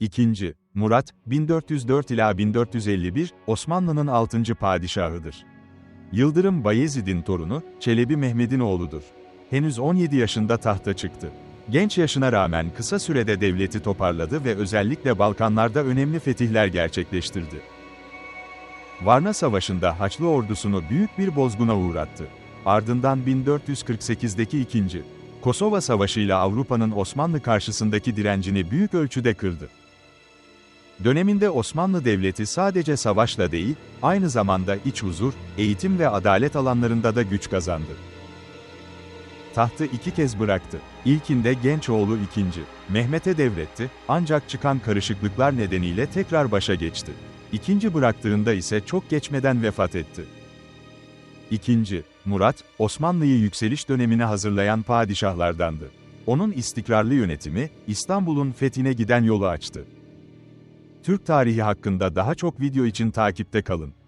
İkinci, Murat, 1404 ila 1451, Osmanlı'nın 6. padişahıdır. Yıldırım Bayezid'in torunu, Çelebi Mehmed'in oğludur. Henüz 17 yaşında tahta çıktı. Genç yaşına rağmen kısa sürede devleti toparladı ve özellikle Balkanlarda önemli fetihler gerçekleştirdi. Varna Savaşı'nda Haçlı ordusunu büyük bir bozguna uğrattı. Ardından 1448'deki 2. Kosova Savaşı ile Avrupa'nın Osmanlı karşısındaki direncini büyük ölçüde kırdı. Döneminde Osmanlı Devleti sadece savaşla değil, aynı zamanda iç huzur, eğitim ve adalet alanlarında da güç kazandı. Tahtı iki kez bıraktı. İlkinde genç oğlu ikinci, Mehmet'e devretti, ancak çıkan karışıklıklar nedeniyle tekrar başa geçti. İkinci bıraktığında ise çok geçmeden vefat etti. İkinci, Murat, Osmanlı'yı yükseliş dönemine hazırlayan padişahlardandı. Onun istikrarlı yönetimi, İstanbul'un fethine giden yolu açtı. Türk tarihi hakkında daha çok video için takipte kalın.